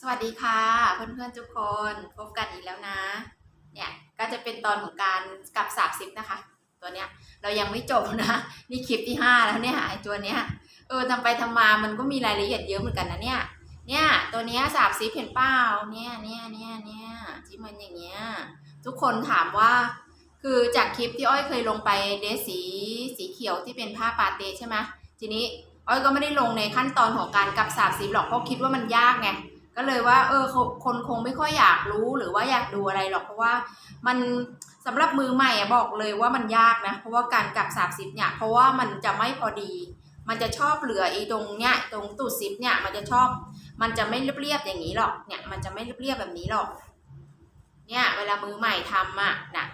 สวัสดีค่ะ เพื่อนๆทุกคนพบกันอีกแล้วนะ เนี่ยก็จะเป็นตอนของการกลับสาบซิปนะคะ ตัวเนี้ยเรายังไม่จบนะ นี่คลิปที่ห้าแล้วเนี่ยไอตัวเนี้ยเออทำไปทำมามันก็มีรายละเอียดเยอะเหมือนกันนะเนี่ยเนี่ยตัวเนี้ยสาบซิปเห็นเปล่าเนี่ยเนี่ยเนี่ยเนี่ยที่มันอย่างเงี้ยทุกคนถามว่า คือจากคลิปที่อ้อยเคยลงไปเดรสสีสีเขียวที่เป็นผ้าปาเตใช่ไหมทีนี้อ้อยก็ไม่ได้ลงในขั้นตอนของการกลับสาบซิปหรอกเพราะคิดว่ามันยากไง ก็เลยว่าเออคนคงไม่ค่อยอยากรู้หรือว่าอยากดูอะไรหรอกเพราะว่ามันสำหรับมือใหม่บอกเลยว่ามันยากนะ เพราะว่าการกลับสาบซิปเนี่ยเพราะว่ามันจะไม่พอดี มันจะชอบเหลืออีตรงเนี้ยตรงตูดซิปเนี่ยมันจะชอบ มันจะไม่เรียบๆอย่างนี้หรอกเนี่ยมันจะไม่เรียบๆแบบนี้หรอกเนี่ยเวลามือใหม่ทำอะนะ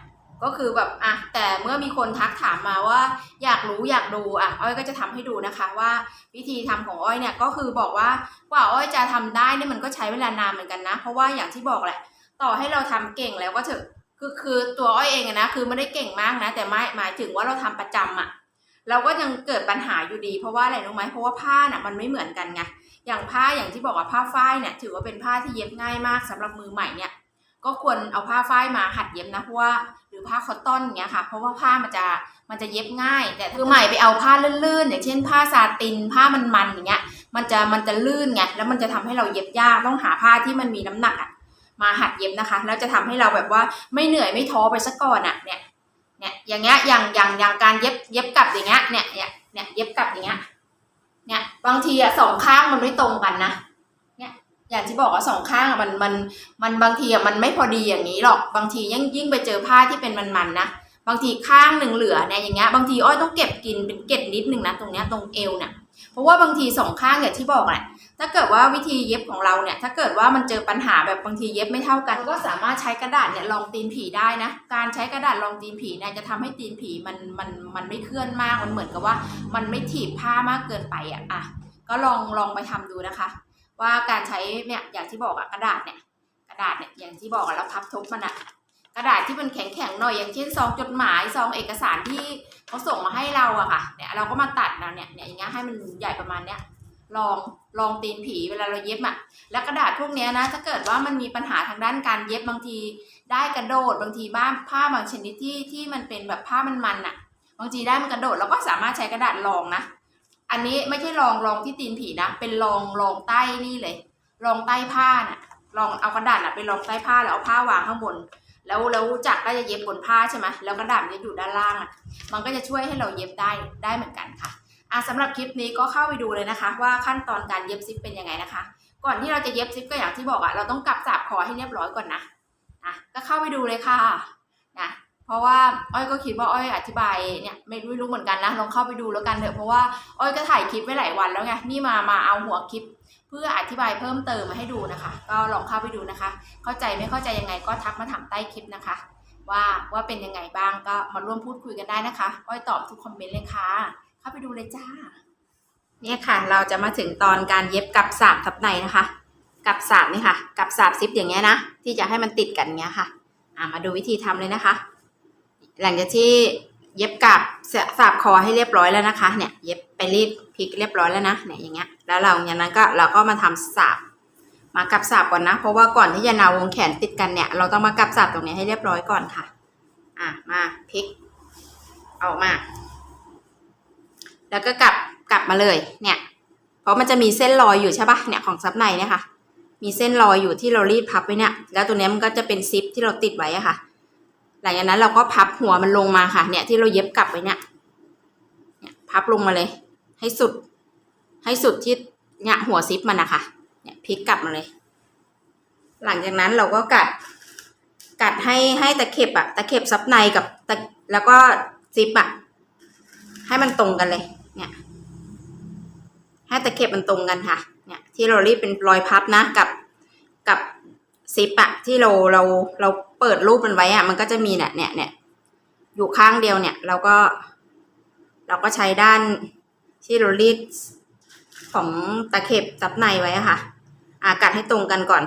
ก็คือแบบอะแต่เมื่อมีคนทักถามมาว่า อยากรู้อยากดูอะอ้อยก็จะทำให้ดูนะคะว่าวิธีทำของอ้อยเนี่ยก็คือบอกว่ากว่าอ้อยจะทำได้เนี่ยมันก็ใช้เวลานานเหมือนกันนะ เพราะว่าอย่างที่บอกแหละ ต่อให้เราทำเก่งแล้วก็เถอะคือคือตัวอ้อยเองนะคือไม่ได้เก่งมากนะ แต่ไม่หมายถึงว่าเราทำประจำอะเราก็ยังเกิดปัญหาอยู่ดี เพราะว่าอะไรรู้ไหมเพราะว่าผ้าน่ะมันไม่เหมือนกันไงอย่างผ้าอย่างที่บอกว่าผ้าฝ้ายเนี่ยถือว่าเป็นผ้าที่เย็บง่ายมากสำหรับมือใหม่เนี่ย ก็ควรเอาผ้าฝ้ายมาหัดเย็บนะเพราะว่าหรือผ้าคอตตอนอย่างเงี้ยค่ะ เพราะว่าผ้ามันจะมันจะเย็บง่าย แต่คือใหม่ไปเอาผ้าลื่นๆ อย่างเช่น ผ้าซาตินผ้ามันๆอย่างเงี้ย มันจะมันจะลื่นไงแล้วมันจะทำให้เราเย็บยากต้องหาผ้าที่มันมีน้ำหนักอะมาหัดเย็บนะคะแล้วจะทำให้เราแบบว่าไม่เหนื่อยไม่ท้อไปสักก่อนอะเนี่ยเนี่ยอย่างเงี้ยอย่างอย่างอย่างการเย็บเย็บกลับอย่างเงี้ยเนี่ยเนี่ยเนี่ยเย็บกลับอย่างเงี้ยเนี่ยบางทีอะสองข้างมันไม่ตรงกันนะ อย่างที่บอกว่าสองข้างอะมันมันมันบางทีอะมันไม่พอดีอย่างนี้หรอกบางทียิ่งยิ่งไปเจอผ้าที่เป็นมันๆนะบางทีข้างหนึ่งเหลือเนี่ยอย่างเงี้ยบางทีอ้อยต้องเก็บกินเป็นเก็ดนิดนึงนะตรงเนี้ยตรงเอวเนี่ยเพราะว่าบางทีสองข้างอย่างที่บอกแหละถ้าเกิดว่าวิธีเย็บของเราเนี่ยถ้าเกิดว่ามันเจอปัญหาแบบบางทีเย็บไม่เท่ากันก็สามารถใช้กระดาษเนี่ยรองตีนผีได้นะการใช้กระดาษรองตีนผีเนี่ยจะทำให้ตีนผีมันมันมันไม่เคลื่อนมากมันเหมือนกับว่า มันไม่ถีบผ้ามากเกินไปอะอะก็ลองลองไปทำดูนะคะ ว่าการใช้เนี่ยอย่างที่บอกอะกระดาษเนี่ยกระดาษเนี่ยอย่างที่บอกอะเราพับทบมันอะกระดาษที่มันแข็งๆหน่อยอย่างเช่นซองจดหมายซองเอกสารที่เขาส่งมาให้เราอะค่ะเนี่ยเราก็มาตัดนะเนี่ยเนี่ยอย่างเงี้ยให้มันใหญ่ประมาณเนี้ยลองลองตีนผีเวลาเราเย็บอะแล้วกระดาษพวกเนี้ยนะถ้าเกิดว่ามันมีปัญหาทางด้านการเย็บบางที ได้กระโดดบางทีบ้าผ้าบางชนิดที่ที่มันเป็นแบบผ้ามันมันๆอะบางทีได้มันกระโดดเราก็สามารถใช้กระดาษรองนะ อันนี้ไม่ใช่รองรองที่ตีนผีนะ เป็นรองรองใต้นี่เลย รองใต้ผ้าน่ะ รองเอากระดาษน่ะไปรองใต้ผ้าแล้วเอาผ้าวางข้างบน แล้วแล้วจักรก็จะเย็บบนผ้าใช่ไหมแล้วกระดาษจะอยู่ด้านล่างอะ มันก็จะช่วยให้เราเย็บได้ได้เหมือนกันค่ะอะสำหรับคลิปนี้ก็เข้าไปดูเลยนะคะ ว่าขั้นตอนการเย็บซิปเป็นยังไงนะคะ ก่อนที่เราจะเย็บซิปก็อย่างที่บอกอะเราต้องกลับสาบคอให้เรียบร้อยก่อนนะอะก็เข้าไปดูเลยค่ะ เพราะว่าอ้อยก็คิดว่าอ้อยอธิบายเนี่ยไม่รู้เหมือนกันนะลองเข้าไปดูแล้วกันเถอะเพราะว่าอ้อยก็ถ่ายคลิปไว้หลายวันแล้วไงนี่มามาเอาหัวคลิป เพื่ออธิบายเพิ่มเติมมาให้ดูนะคะ ก็ลองเข้าไปดูนะคะ เข้าใจไม่เข้าใจยังไงก็ทักมาถามใต้คลิปนะคะ ว่าว่าเป็นยังไงบ้างก็มาร่วมพูดคุยกันได้นะคะอ้อยตอบทุกคอมเมนต์เลยค่ะ เข้าไปดูเลยจ้าเนี่ยค่ะ เราจะมาถึงตอนการเย็บกับสาบทับในนะคะ กับสาบนี่ค่ะ กับสาบซิปอย่างเงี้ยนะที่จะให้มันติดกันเงี้ยค่ะอ่ามาดูวิธีทำเลยนะคะ หลังจากที่เย็บกับสาบคอให้เรียบร้อยแล้วนะคะ เนี่ย เย็บไปรีดพลิกเรียบร้อยแล้วนะเนี่ยอย่างเงี้ยแล้วเราอย่างนั้นก็เราก็มาทำสาบมากับสาบก่อนนะ เพราะว่าก่อนที่จะนาวงแขนติดกันเนี่ย เราต้องมากับสาบตรงนี้ให้เรียบร้อยก่อนค่ะ อะมาพลิกเอามา แล้วก็กลับกลับมาเลย เนี่ย เพราะมันจะมีเส้นรอยอยู่ใช่ปะเนี่ยของซับในเนี่ยค่ะ มีเส้นรอยอยู่ที่เรารีดพับไว้เนี่ย แล้วตัวนี้มันก็จะเป็นซิปที่เราติดไว้อะค่ะ หลังจากนั้นเราก็พับหัวมันลงมาค่ะ เนี่ยที่เราเย็บกลับไว้เนี่ยเนี่ยพับลงมาเลย ให้สุด ให้สุดที่เนี่ยหัวซิปมันนะคะ เนี่ยพลิกกลับมาเลย หลังจากนั้นเราก็กัด กัดให้ให้ตะเข็บอะตะเข็บซับในกับตะแล้วก็ซิปอะให้มันตรงกันเลย เนี่ย ให้ตะเข็บมันตรงกันค่ะ เนี่ย ที่เรารีดเป็นรอยพับนะกับกับ ซิปอะที่เราเราเราเปิดรูปมันไว้อะมันก็จะมีเนี่ยเนี่ยเนี่ยอยู่ข้างเดียวเนี่ยเราก็ เราก็ใช้ด้านที่เรารีดของตะเข็บซับในไว้อะค่ะ อากัดให้ตรงกันก่อน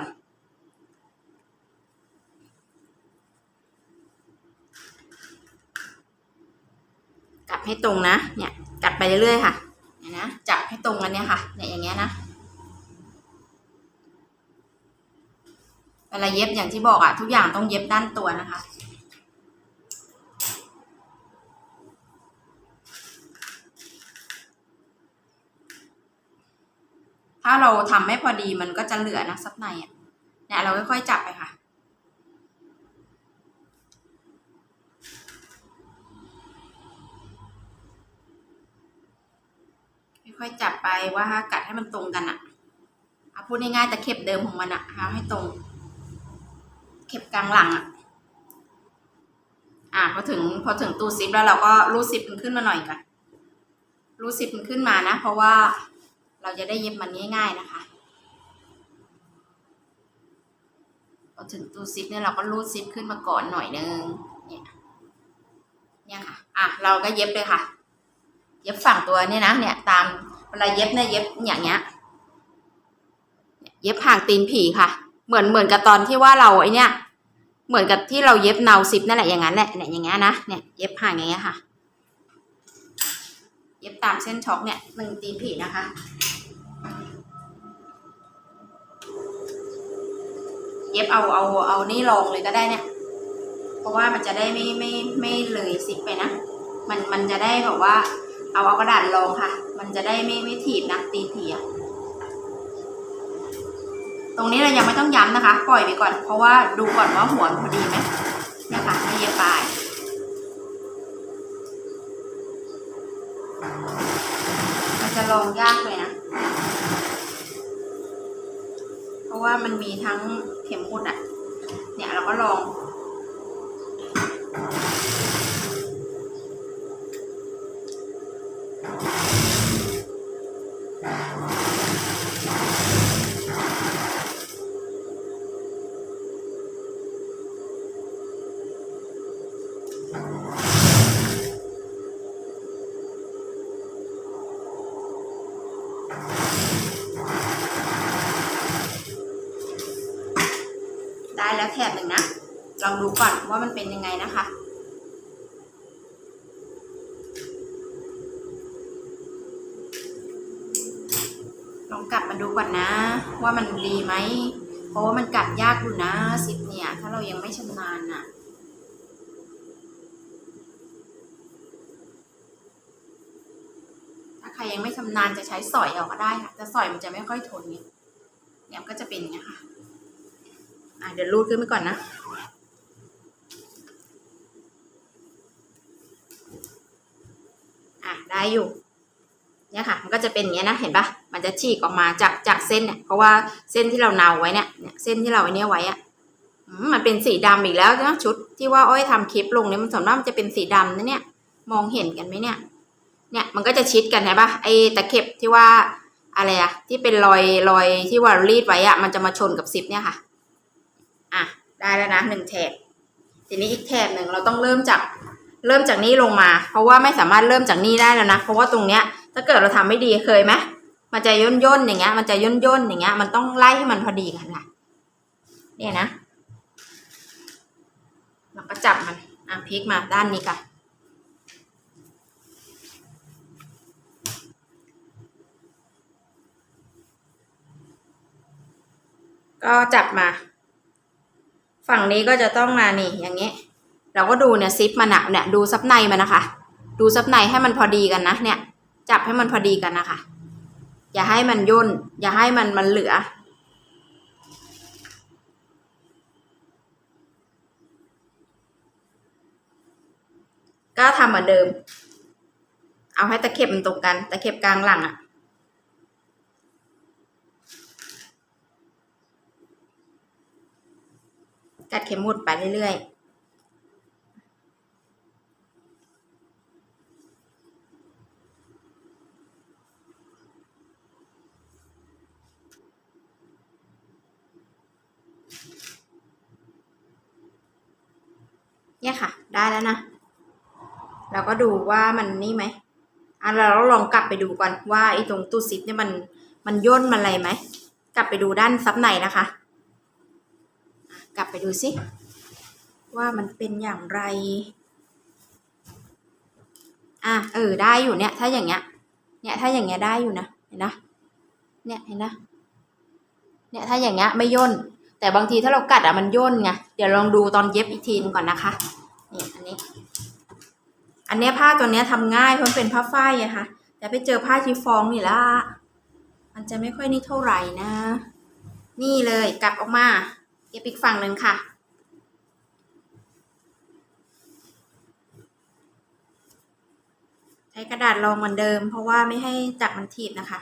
กลับให้ตรงนะ เนี่ยกลับไปเรื่อยๆค่ะเนี่ยนะจับให้ตรงกันเนี่ยค่ะ เนี่ยอย่างเงี้ยนะ เวลาเย็บอย่างที่บอกอะทุกอย่างต้องเย็บด้านตัวนะคะ ถ้าเราทำไม่พอดีมันก็จะเหลือนะซับในอะเนี่ยเราค่อยๆจับไปค่ะค่อยๆจับไปว่ากัดให้มันตรงกันอะเอาพูดง่ายๆแต่เข็บเดิมของมันอะให้ตรง เข็บกลางหลังอะอะพอถึงพอถึงตู้ซิปแล้วเราก็รูดซิปมันขึ้นมาหน่อยก่อนรูดซิปมันขึ้นมานะ เพราะว่าเราจะได้เย็บมันง่ายๆนะคะ พอถึงตู้ซิปเนี่ยเราก็รูดซิปขึ้นมาก่อนหน่อยนึงเนี่ยเนี่ยค่ะอะเราก็เย็บเลยค่ะ เย็บฝั่งตัวเนี่ยนะเนี่ยตามเวลาเย็บเนี่ยเย็บอย่างเงี้ย เย็บห่างตีนผีค่ะ เหมือนเหมือนกับตอนที่ว่าเราไอเนี่ยเหมือนกับที่เราเย็บเนาซิปนั่นแหละอย่างนั้นแหละเนี่ยอย่างเงี้ยนะเนี่ยเย็บห่างอย่างเงี้ยค่ะ เย็บตามเส้นช็อคเนี่ยหนึ่งตีนผีนะคะเย็บเอาเอาเอานี่ลงเลยก็ได้เนี่ย เพราะว่ามันจะได้ไม่ไม่ไม่เลยซิปไปนะ มันมันจะได้แบบว่า เอาเอากระดาษรองค่ะ มันจะได้ไม่ไม่ถีบนะตีนผีอะ ตรงนี้เรายังไม่ต้องย้ำนะคะ ปล่อยไปก่อน เพราะว่าดูก่อนว่าหัวพอดีไหมเนี่ยค่ะไม่เย็บปลายมันจะลองยากเลยนะ เพราะว่ามันมีทั้งเข็มกุดอะเนี่ยเราก็ลอง ว่ามันเป็นยังไงนะคะ ลองกลับมาดูก่อนนะ ว่ามันรีไหม เพราะว่ามันกัดยากอยู่นะสิบเนี่ย ถ้าเรายังไม่ชำนาญน่ะถ้าใครยังไม่ชำนาญจะใช้สอยเอาก็ได้ค่ะแต่สอยมันจะไม่ค่อยทนเนี่ยเนี่ยก็จะเป็นอย่างเงี้ยค่ะ อะเดี๋ยวรูดขึ้นไปก่อนนะ อยู่เนี่ยค่ะ มันก็จะเป็นอย่างเงี้นะ เห็นปะมันจะฉีกออกมาจากจากเส้นเนี่ย เพราะว่าเส้นที่เราเนาไว้เนี่ย เนี่ย เส้นที่เราไอ้เนี่ยไว้อะมันเป็นสีดำอีกแล้วนะชุดที่ว่าอ้อยทำคลิปลงเนี่ยมันส่วนมากมันจะเป็นสีดำนะเนี่ย มองเห็นกันไหมเนี่ย เนี่ยมันก็จะชิดกันใช่ปะไอ้ตะเข็บที่ว่าอะไรอะที่เป็นรอยรอยที่ว่ารีดไว้อะมันจะมาชนกับซิปเนี่ยค่ะ อะได้แล้วนะหนึ่งแถบทีนี้อีกแถบหนึ่งเราต้องเริ่มจาก เริ่มจากนี้ลงมา เพราะว่าไม่สามารถเริ่มจากนี้ได้แล้วนะ เพราะว่าตรงเนี้ยถ้าเกิดเราทำไม่ดีเคยไหมมันจะย่นย่นอย่างเงี้ย มันจะย่นย่นอย่างเงี้ย มันต้องไล่ให้มันพอดีกันค่ะเนี่ยนะเราก็จับมันอะพลิกมาด้านนี้ค่ะก็จับมา ฝั่งนี้ก็จะต้องมานี่อย่างเงี้ย เราก็ดูเนี่ยซิปมันอะเนี่ยดูซับในมันนะคะ ดูซับในให้มันพอดีกันนะเนี่ย จับให้มันพอดีกันนะคะ อย่าให้มันย่น อย่าให้มันมันเหลือ ก็ทำเหมือนเดิม เอาให้ตะเข็บมันตรงกัน ตะเข็บกลางหลังอะกัดเข็มหมุดไปเรื่อยๆ เนี่ยค่ะ ได้แล้วนะ เราก็ดูว่ามันนี่ไหมอะเราลองกลับไปดูก่อนว่าไอ้ตรงตู้ซิปเนี่ยมันมันย่นมันอะไรไหม กลับไปดูด้านซับในนะคะอะกลับไปดูสิว่ามันเป็นอย่างไร อะเออได้อยู่เนี่ย ถ้าอย่างเงี้ย เนี่ยถ้าอย่างเงี้ยได้อยู่นะ เห็นนะ เนี่ยเห็นนะ เนี่ยถ้าอย่างเงี้ยไม่ย่น แต่บางทีถ้าเรากัดอะมันย่นไงเดี๋ยวลองดูตอนเย็บอีกทีนึงก่อนนะคะนี่อันนี้ อันเนี้ยผ้าตัวเนี้ยทำง่ายเพราะเป็นผ้าฝ้ายอะค่ะ แต่ไปเจอผ้าชีฟองนี่ละมันจะไม่ค่อยนี่เท่าไหร่นะ นี่เลยกลับออกมาเก็บอีกฝั่งหนึ่งค่ะใช้กระดาษรองเหมือนเดิม เพราะว่าไม่ให้จับมันถีบนะคะ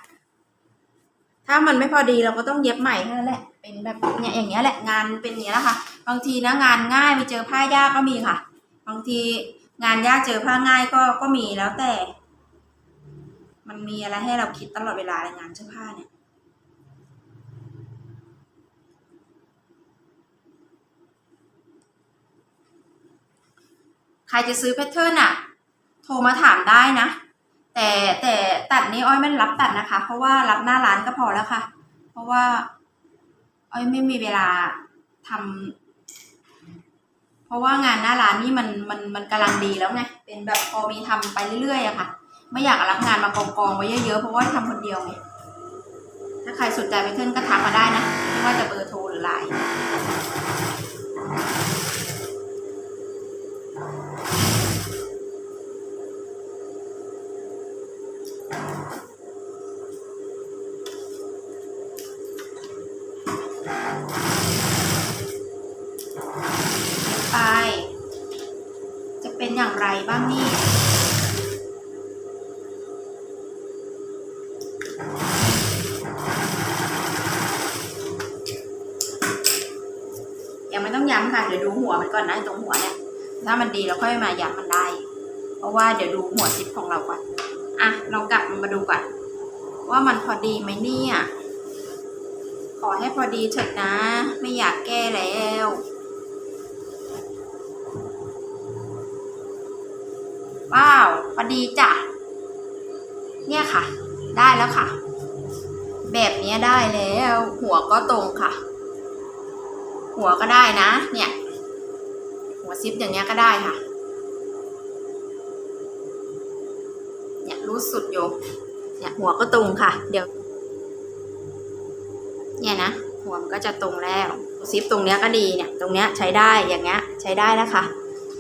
ถ้ามันไม่พอดีเราก็ต้องเย็บใหม่เท่นั้นแหละ เป็นแบบเนี่ยอย่างเงี้ยแหละงานเป็นอย่างเงี้ยแหละค่ะ บางทีนะงานง่ายไปเจอผ้ายากก็มีค่ะ บางทีงานยากเจอผ้าง่ายก็ก็มีแล้วแต่ มันมีอะไรให้เราคิดตลอดเวลาในงานเสื้อผ้าเนี่ยใครจะซื้อแพทเทิร์นอะโทรมาถามได้นะ แต่แต่ตัดนี้อ้อยไม่รับตัดนะคะ เพราะว่ารับหน้าร้านก็พอแล้วค่ะ เพราะว่า อ้อยไม่มีเวลาทำเพราะว่างานหน้าร้านนี่มันมันมันกำลังดีแล้วไงเป็นแบบพอมีทำไปเรื่อยๆอะค่ะ ไม่อยากรับงานมากองกองๆไว้เยอะๆเพราะว่าทำคนเดียวไงถ้าใครสนใจไปเทิร์นก็ทักมาได้นะไม่ว่าจะเบอร์โทรหรือไลน์ ถ้ามันดีเราค่อยมาย้ำมันได้ เพราะว่าเดี๋ยวดูหัวซิปของเราก่อนอะลองกลับมาดูก่อนว่ามันพอดีไหมเนี่ยขอให้พอดีเถิดนะ ไม่อยากแก้แล้วว้าวพอดีจ้ะเนี่ยค่ะ ได้แล้วค่ะ แบบนี้ได้แล้ว หัวก็ตรงค่ะ หัวก็ได้นะ เนี่ย หัวซิปอย่างเงี้ยก็ได้ค่ะ เนี่ยรูดสุดโยกเนี่ยหัวก็ตรงค่ะ เดี๋ยว เนี่ยนะหัวมันก็จะตรงแล้วซิปตรงเนี้ยก็ดีเนี่ย ตรงเนี้ยใช้ได้อย่างเงี้ย ใช้ได้นะคะ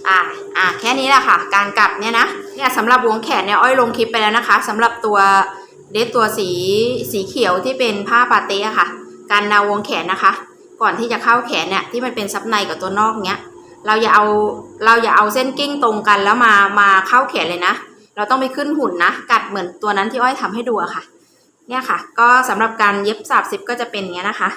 อ่าอ่าแค่นี้แหละค่ะ การกลับเนี่ยนะเนี่ยสำหรับวงแขนเนี่ยอ้อยลงคลิปไปแล้วนะคะสำหรับตัวเดสตัวสีสีเขียวที่เป็นผ้าปาเต้ค่ะ การนาวงแขนนะคะ ก่อนที่จะเข้าแขนเนี่ยที่มันเป็นซับในกับตัวนอกเนี้ย เราอย่าเอาเราอย่าเอาเส้นกิ้งตรงกันแล้วมามาเข้าแขนเลยนะ เราต้องไปขึ้นหุ่นนะ กัดเหมือนตัวนั้นที่อ้อยทำให้ดูอะค่ะ เนี่ยค่ะ ก็สำหรับการเย็บสาบซิปก็จะเป็นอย่างเงี้ยนะคะ